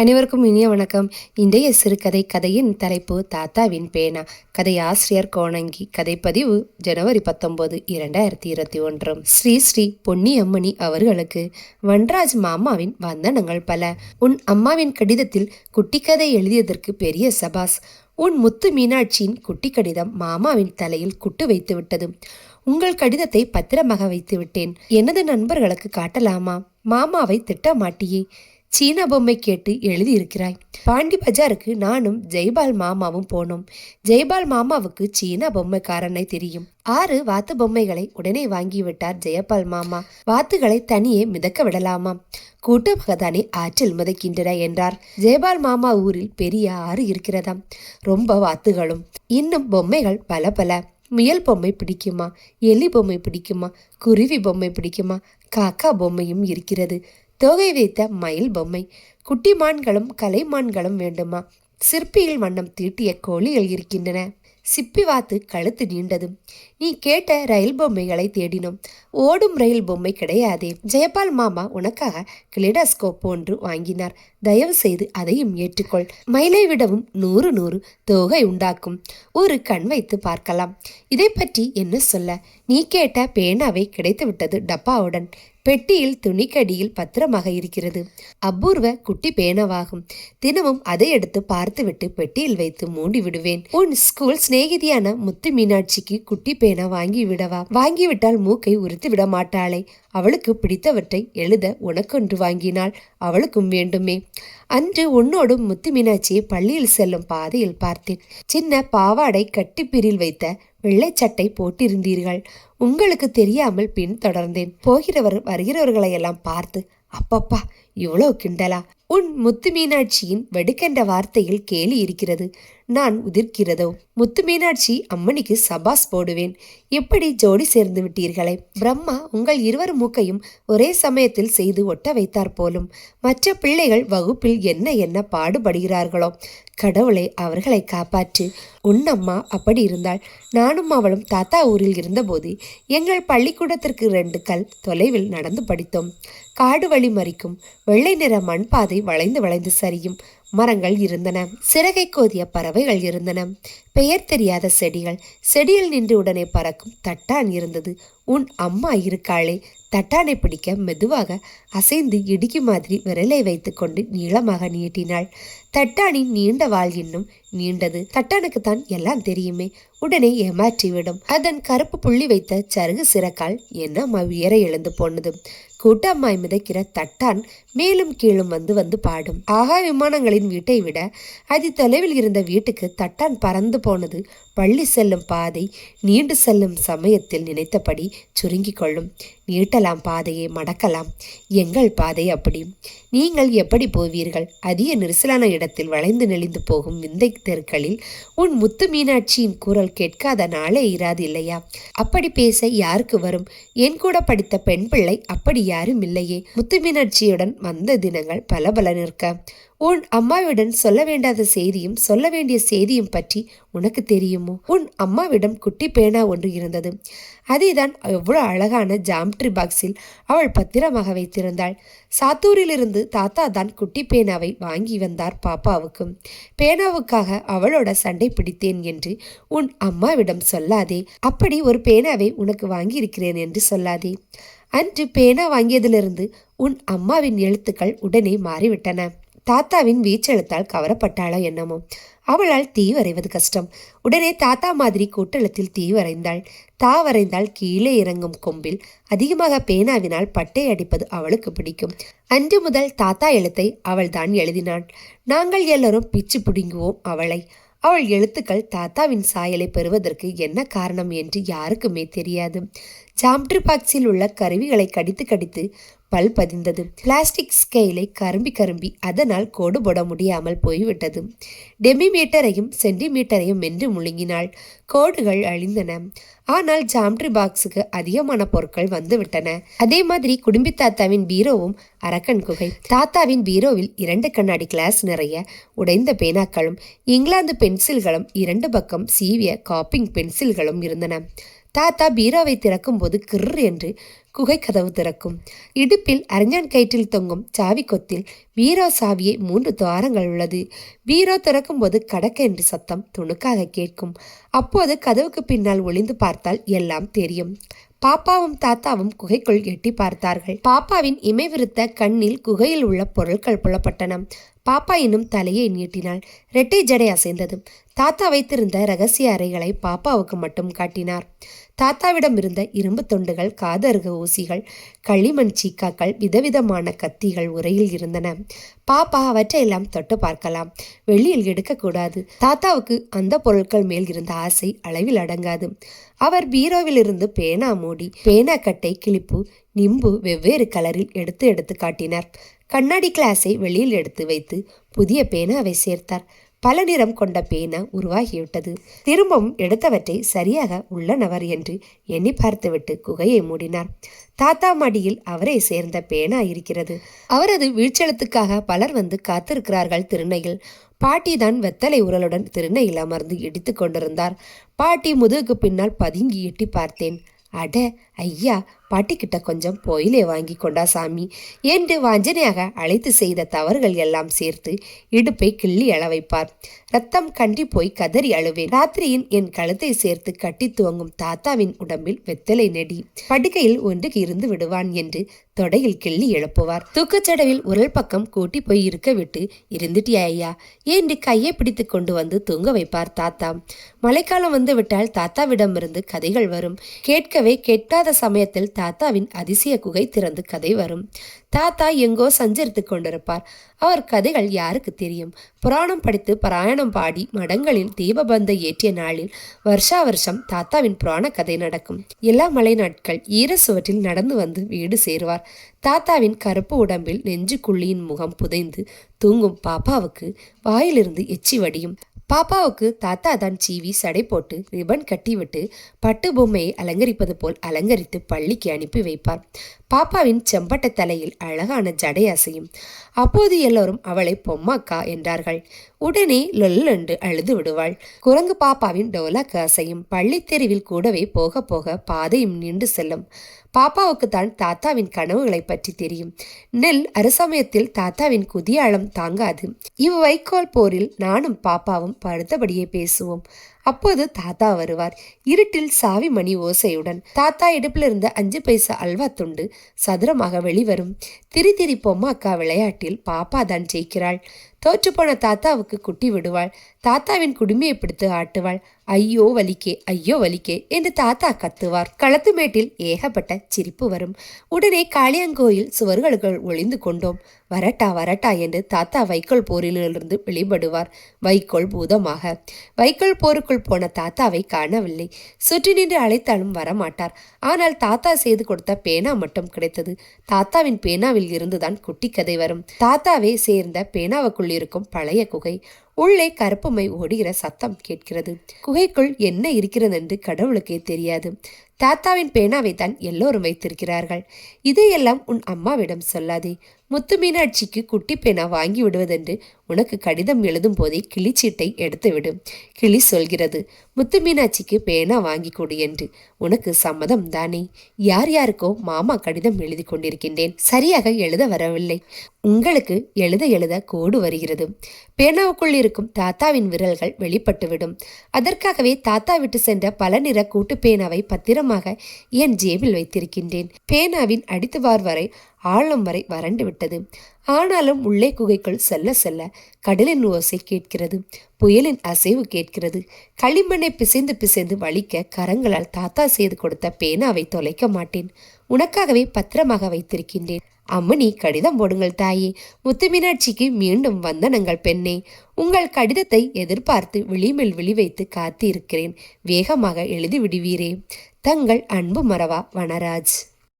அனைவருக்கும் இனிய வணக்கம். இன்றைய சிறுகதை கதையின் தலைப்பு தாத்தாவின் பேனா. கதை ஆசிரியர் கோணங்கி. கதைப்பதிவு ஜனவரி பத்தொன்பது இரண்டாயிரத்தி இருபத்தி ஒன்று. ஸ்ரீ ஸ்ரீ பொன்னியம்மணி அவர்களுக்கு வன்ராஜ் மாமாவின் வந்தனங்கள் பல. உன் அம்மாவின் கடிதத்தில் குட்டிக்கதை எழுதியதற்கு பெரிய சபாஸ். உன் முத்து மீனாட்சியின் குட்டி கடிதம் மாமாவின் தலையில் குட்டு வைத்து விட்டது. உங்கள் கடிதத்தை பத்திரமாக வைத்து விட்டேன். எனது நண்பர்களுக்கு காட்டலாமா? மாமாவை திட்டமாட்டியே. சீன பொம்மை கேட்டு எழுதியிருக்கிறாய். பாண்டி பஜாருக்கு நானும் ஜெய்பால் மாமாவும் போனோம். ஜெய்பால் மாமாவுக்கு சீன பொம்மைக்காரனை தெரியும். ஆறு வாத்து பொம்மைகளை உடனே வாங்கிவிட்டார் ஜெயபால் மாமா. வாத்துகளை தனியே மிதக்க விடலாமாம். கூட்டமாக தானே ஆற்றில் மிதக்கின்றன என்றார். ஜெயபால் மாமா ஊரில் பெரிய ஆறு இருக்கிறதாம். ரொம்ப வாத்துகளும். இன்னும் பொம்மைகள் பல பல. முயல் பொம்மை பிடிக்குமா? எலி பொம்மை பிடிக்குமா? குருவி பொம்மை பிடிக்குமா? காக்கா பொம்மையும் இருக்கிறது. தோகை வைத்த மயில் பொம்மை. குட்டி மான்களும் கலைமான்களும் வேண்டுமா? சிற்பியில் வண்ணம் தீட்டிய கோழிகள் இருக்கின்றன. சிப்பி வாத்து கழுத்து நீண்டது. நீ கேட்ட ரயில் பொம்மைகளை தேடினோம். ஓடும் ரயில் பொம்மை கிடையாதே. ஜெயபால் மாமா உனக்காக கிளிடாஸ்கோப் ஒன்று வாங்கினார். தயவு செய்து அதையும் ஏற்றுக்கொள். மயிலை விடவும் நூறு நூறு தொகை உண்டாக்கும். ஒரு கண் வைத்து பார்க்கலாம். இதை பற்றி என்ன சொல்ல? நீ கேட்ட பேனாவை கிடைத்துவிட்டது டப்பாவுடன். பெட்டியில் துணிக்கடியில் பத்திரமாக இருக்கிறது. அபூர்வ குட்டி பேனவாகும். தினமும் அதை எடுத்து பார்த்துவிட்டு பெட்டியில் வைத்து மூடி விடுவேன். உன் ஸ்கூல் சிநேகிதியான முத்து மீனாட்சிக்கு குட்டி பேனா வாங்கி விடவா? வாங்கிவிட்டால் மூக்கை உறுத்து விட மாட்டாளே. அவளுக்கு பிடித்தவற்றை எழுத உனக்கொன்று வாங்கினாள் அவளுக்கும் வேண்டுமே. அன்று உன்னோடும் முத்து மீனாட்சியை பள்ளியில் செல்லும் பாதையில் பார்த்தேன். சின்ன பாவாடை கட்டிப்பிரில் வைத்த வெள்ளைச்சட்டை போட்டிருந்தீர்கள். உங்களுக்கு தெரியாமல் பின் தொடர்ந்தேன். போகிறவர் வருகிறவர்களை எல்லாம் பார்த்து அப்பப்பா இவ்வளோ கிண்டலா? உன் முத்து மீனாட்சியின் வெடுக்கென்ற வார்த்தையில் கேலி இருக்கிறது. நான் உதிர்க்கிறதோ? முத்து மீனாட்சி அம்மனிக்கு சபாஸ் போடுவேன். எப்படி ஜோடி சேர்ந்து விட்டீர்களே? பிரம்மா உங்கள் இருவர் மூக்கையும் ஒரே சமயத்தில் செய்து ஒட்ட வைத்தார் போலும். மற்ற பிள்ளைகள் வகுப்பில் என்ன என்ன பாடுபடுகிறார்களோ? கடவுளை அவர்களை காப்பாற்று. உன்னம்மா அப்படி இருந்தால் நானும் அவளும் தாத்தா ஊரில் இருந்தபோது எங்கள் பள்ளிக்கூடத்திற்கு ரெண்டு கல் தொலைவில் நடந்து படித்தோம். காடு வழி மறிக்கும். வெள்ளை நிற மண் பாதை வளைந்து வளைந்து சரியும். மரங்கள் இருந்தன. சிறகை கோதிய பறவைகள் இருந்தன. பெயர் தெரியாத செடிகள். செடியில் நின்று உடனே பறக்கும் தட்டான் இருந்தது. உன் அம்மா இருக்காளே. தட்டானை பிடிக்க மெதுவாக அசைந்து இடுக்கி மாதிரி விரலை வைத்துக்கொண்டு நீளமாக நீட்டினாள். தட்டானின் நீண்ட வாள் இன்னும் நீண்டது. தட்டானுக்கு தான் எல்லாம் தெரியுமே. உடனே ஏமாற்றிவிடும். அதன் கருப்பு புள்ளி வைத்த சருகு சிறக்கால் என்ன உயர எழுந்து போனது. கூட்டம்மாய் மிதக்கிற தட்டான் மேலும் கீழும் வந்து வந்து பாடும். ஆகா விமானங்களின் வீட்டை விட அதி தொலைவில் இருந்த வீட்டுக்கு தட்டான் பறந்து போனது பள்ளி செல்லும் பாதை நீண்டு செல்லும் சமயத்தில் நினைத்தபடி சுருங்கிக் கொள்ளும். நீட்டலாம் பாதையை மடக்கலாம். எங்கள் பாதை அப்படி. நீங்கள் எப்படி போவீர்கள்? அதிக நெரிசலான இடத்தில் வளைந்து நெளிந்து போகும் விந்தை தெருக்களில் உன் முத்து மீனாட்சியின் குரல் கேட்காத நாளே இராது இல்லையா? அப்படி பேச யாருக்கு வரும்? என் கூட படித்த பெண் பிள்ளை அப்படி யாரும் இல்லையே முத்து மீனாட்சியுடன் வந்த தினங்கள் பல பல நிற்க உன் அம்மாவிடம் சொல்ல வேண்டாத செய்தியும் சொல்ல வேண்டிய செய்தியும் பற்றி உனக்கு தெரியுமோ? உன் அம்மாவிடம் குட்டி பேனா ஒன்று இருந்தது. அதை தான் எவ்வளவு அழகான ஜாம்ட்ரி பாக்ஸில் அவள் பத்திரமாக வைத்திருந்தாள். சாத்தூரிலிருந்து தாத்தா தான் குட்டி பேனாவை வாங்கி வந்தார் பாப்பாவுக்கும் பேனாவுக்காக அவளோட சண்டை பிடித்தேன் என்று உன் அம்மாவிடம் சொல்லாதே. அப்படி ஒரு பேனாவை உனக்கு வாங்கியிருக்கிறேன் என்று சொல்லாதே. அன்று பேனா வாங்கியதிலிருந்து உன் அம்மாவின் எழுத்துக்கள் உடனே மாறிவிட்டன. தாத்தாவின் வீச்செழுத்தால் கவரப்பட்டாளோ என்னமோ. அவளால் தீ வரைவது கஷ்டம். உடனே தாத்தா மாதிரி கூட்டளத்தில் தீ வரைந்தாள். தா வரைந்தால் கீழே இறங்கும் கொம்பில் அதிகமாக பேனாவினால் பட்டை அடிப்பது அவளுக்கு பிடிக்கும். அன்று முதல் தாத்தா எழுத்தை அவள் தான் எழுதினாள். நாங்கள் எல்லோரும் பிச்சு பிடுங்குவோம் அவளை. அவள் எழுத்துக்கள் தாத்தாவின் சாயலை பெறுவதற்கு என்ன காரணம் என்று யாருக்குமே தெரியாது. ஜாம்ட்ரி பாக்ஸில் உள்ள கருவிகளை கடித்து கடித்து பல் பதிந்தது. பிளாஸ்டிக் ஸ்கேலை கரும்பி கரும்பி அதனால் கோடு போட முடியாமல் போய்விட்டது. டெமிமீட்டரையும் சென்டிமீட்டரையும் மென்று முழுங்கினாள். கோடுகள் அழிந்தன. ஆனால் ஜாம்ட்ரி பாக்ஸுக்கு அதிகமான பொருட்கள் வந்துவிட்டன. அதே மாதிரி குடும்பி தாத்தாவின் பீரோவும் அரக்கன் குகை. தாத்தாவின் பீரோவில் இரண்டு கண்ணாடி கிளாஸ் நிறைய உடைந்த பேனாக்களும் இங்கிலாந்து பென்சில்களும் இரண்டு பக்கம் சீவிய காப்பிங் பென்சில்களும் இருந்தன. தாத்தா பீரோவை திறக்கும் போது கிர் என்று குகை கதவு திறக்கும். இடுப்பில் அரஞ்சான் கயிற்றில் தொங்கும் சாவி கொத்தில் பீரோ சாவியை மூன்று துவாரங்கள் உள்ளது. பீரோ திறக்கும் போது கடக்க என்று சத்தம் துணுக்காக கேட்கும். அப்போது கதவுக்கு பின்னால் ஒளிந்து பார்த்தால் எல்லாம் தெரியும். பாப்பாவும் தாத்தாவும் குகைக்குள் எட்டி பார்த்தார்கள். பாப்பாவின் இமைவிருத்த கண்ணில் குகையில் உள்ள பொருட்கள் புலப்பட்டன. பாப்பா இன்னும் தலையை நீட்டினாள். ரெட்டை ஜடை அசைந்தது தாத்தா வைத்திருந்த ரகசிய அறைகளை பாப்பாவுக்கு மட்டும் காட்டினார். தாத்தாவிடம் இருந்த இரும்பு தொண்டுகள் காதருக ஊசிகள் களிமண் சீக்காக்கள் விதவிதமான கத்திகள் உரையில் இருந்தன. பாப்பா அவற்றையெல்லாம் தொட்டு பார்க்கலாம். வெளியில் எடுக்கக்கூடாது. தாத்தாவுக்கு அந்த பொருட்கள் மேல் இருந்த ஆசை அளவில் அடங்காது. அவர் பீரோவிலிருந்து பேனா மூடி பேனா கட்டை கிளிப்பு நிம்பு வெவ்வேறு கலரில் எடுத்து எடுத்து காட்டினார். கண்ணாடி கிளாஸை வெளியில் எடுத்து வைத்து புதிய பேனாவை சேர்த்தார். பல நிறம் கொண்ட பேனா உருவாகிவிட்டது. திரும்பவும் எடுத்தவற்றை சரியாக உள்ளனவர் என்று எண்ணி பார்த்துவிட்டு குகையை மூடினார். தாத்தா மடியில் அவரை சேர்ந்த பேனா இருக்கிறது. அவரது வீழ்ச்செழுத்துக்காக பலர் வந்து காத்திருக்கிறார்கள் திருநையில். பாட்டி தான் வெத்தலை உரலுடன் திருநையில் அமர்ந்து இடித்து கொண்டிருந்தார். பாட்டி முதுகுக்கு பின்னால் பதுங்கி எட்டி பார்த்தேன். அட ஐயா பாட்டிக்கிட்ட கொஞ்சம் போயிலே வாங்கி கொண்டா சாமி என்று வாஞ்சனையாக அழைத்து செய்த தவறுகள் எல்லாம் சேர்த்து இடுப்பை கிள்ளி அள வைப்பார் ரத்தம் கண்டி போய் கதறி அழுவேன். ராத்திரியின் என் கழுத்தை சேர்த்து கட்டி துவங்கும் தாத்தாவின் உடம்பில் வெத்தலை நெடி. படுக்கையில் ஒன்றுக்கு இருந்து விடுவான் என்று தொடையில் கிள்ளி எழுப்புவார். தூக்கச்சடவில் உரல் பக்கம் கூட்டி போய் இருக்க விட்டு இருந்துட்டியா ஐயா? என்று கையை பிடித்து கொண்டு வந்து தூங்க வைப்பார் தாத்தா. மழைக்காலம் வந்து விட்டால் தாத்தாவிடமிருந்து கதைகள் வரும். கேட்கவே கேட்காத சமயத்தில் தாத்தாவின் அதிசய குகை திறந்து கதை வரும். தாத்தா எங்கோ சஞ்சரித்து கொண்டிருப்பார். அவர் கதைகள் யாருக்கு தெரியும்? புராணம் படித்து பாராயணம் பாடி மடங்களில் தீபபந்த ஏற்றிய நாளில் வருஷா வருஷம் தாத்தாவின் புராண கதை நடக்கும். எல்லா மலை நாட்கள் ஈர சுவற்றில் நடந்து வந்து வீடு சேருவார். தாத்தாவின் கருப்பு உடம்பில் நெஞ்சு குள்ளியின் முகம் புதைந்து தூங்கும் பாப்பாவுக்கு வாயிலிருந்து எச்சி வடியும். பாப்பாவுக்கு தாத்தா தான் சீவி சடை போட்டு ரிபன் கட்டிவிட்டு பட்டு பொம்மையை அலங்கரிப்பது போல் அலங்கரித்து பள்ளிக்கு அனுப்பி வைப்பார். பாப்பாவின் செம்பட்ட தலையில் அழகான ஜடை அசையும். அப்போது எல்லோரும் அவளை பொம்மாக்கா என்றார்கள். உடனே லொல்லண்டு அழுது விடுவாள். குரங்கு பாப்பாவின் டோலாக்கு அசையும். பள்ளித்தெருவில் கூடவே போக போக பாதையும் நின்று செல்லும். பாப்பாவுக்கு தான் தாத்தாவின் கனவுகளை பற்றி தெரியும். நெல் அரசமயத்தில் தாத்தாவின் குதியாளம் தாங்காது. இவ் வைக்கோல் போரில் நானும் பாப்பாவும் படுத்தபடியே பேசுவோம். அப்போது தாத்தா வருவார். இருட்டில் சாவி மணி ஓசையுடன் தாத்தா இடுப்பில் இருந்த அஞ்சு பைசா அல்வா துண்டு சதுரமாக வெளிவரும். திரி திரி பொம்மாக்கா விளையாட்டில் பாப்பா தான் ஜெயிக்கிறாள். தோற்றுப்போன தாத்தாவுக்கு குட்டி விடுவாள். தாத்தாவின் குடுமையை பிடித்து ஆட்டுவாள். ஐயோ வலிக்கே ஐயோ வலிக்கே என்று தாத்தா கத்துவார். களத்துமேட்டில் ஏகப்பட்ட சிரிப்பு வரும். உடனே காளியங்கோயில் சுவர்களுக்குள் ஒளிந்து கொண்டோம். வரட்டா வரட்டா என்று தாத்தா வைக்கோல் போரிலிருந்து வெளிப்படுவார். வைக்கோல் பூதமாக. வைக்கோல் போருக்குள் போன தாத்தாவை காணவில்லை. சுற்றி நின்று அழைத்தாலும் வரமாட்டார். ஆனால் தாத்தா செய்து கொடுத்த பேனா மட்டும் கிடைத்தது. தாத்தாவின் பேனாவில் இருந்துதான் குட்டி கதை வரும். தாத்தாவே சேர்ந்த பேனாவுக்குள் இருக்கும் பழைய குகை. உள்ளே கருப்புமை ஓடுகிற சத்தம் கேட்கிறது. குகைக்குள் என்ன இருக்கிறது என்று கடவுளுக்கே தெரியாது. தாத்தாவின் பேனாவை தான் எல்லோரும் வைத்திருக்கிறார்கள். இதையெல்லாம் உன் அம்மாவிடம் சொல்லாதே. முத்து மீனாட்சிக்கு குட்டி பேனா வாங்கி விடுவதென்று உனக்கு கடிதம் எழுதும் போதே கிளிச்சீட்டை எடுத்து விடும் கிளி சொல்கிறது முத்து மீனாட்சிக்கு பேனா வாங்கி கொடு என்று. உனக்கு சம்மதம் தானே. யார் யாருக்கோ மாமா கடிதம் எழுதி கொண்டிருக்கின்றேன். சரியாக எழுத வரவில்லை. உங்களுக்கு எழுத எழுத கோடு வருகிறது. பேனாவுக்குள் இருக்கும் இருக்கும் தாத்தாவின் விரல்கள் வெளிப்பட்டுவிடும். அதற்காகவே தாத்தா விட்டு சென்ற பல நிற கூட்டு பேனாவை பத்திரமாக என் ஜேபில் வைத்திருக்கின்றேன். பேனாவின் அடித்துவார் வரை ஆழம் வரை வறண்டு விட்டது. ஆனாலும் உள்ளே குகைக்குள் செல்ல செல்ல கடலின் ஓசை கேட்கிறது. புயலின் அசைவு கேட்கிறது. களிமண்ணை பிசைந்து பிசைந்து வலிக்க கரங்களால் தாத்தா செய்து கொடுத்த பேனாவை தொலைக்க மாட்டேன். உனக்காகவே பத்திரமாக வைத்திருக்கின்றேன். அம்மணி கடிதம் போடுங்கள் தாயே. முத்து மீனாட்சிக்கு மீண்டும் வந்தனங்கள் பெண்ணே. உங்கள் கடிதத்தை எதிர்பார்த்து விழிமேல் விழி வைத்து காத்திருக்கிறேன். வேகமாக எழுதி விடுவீரே. தங்கள் அன்பு மறவா வனராஜ்.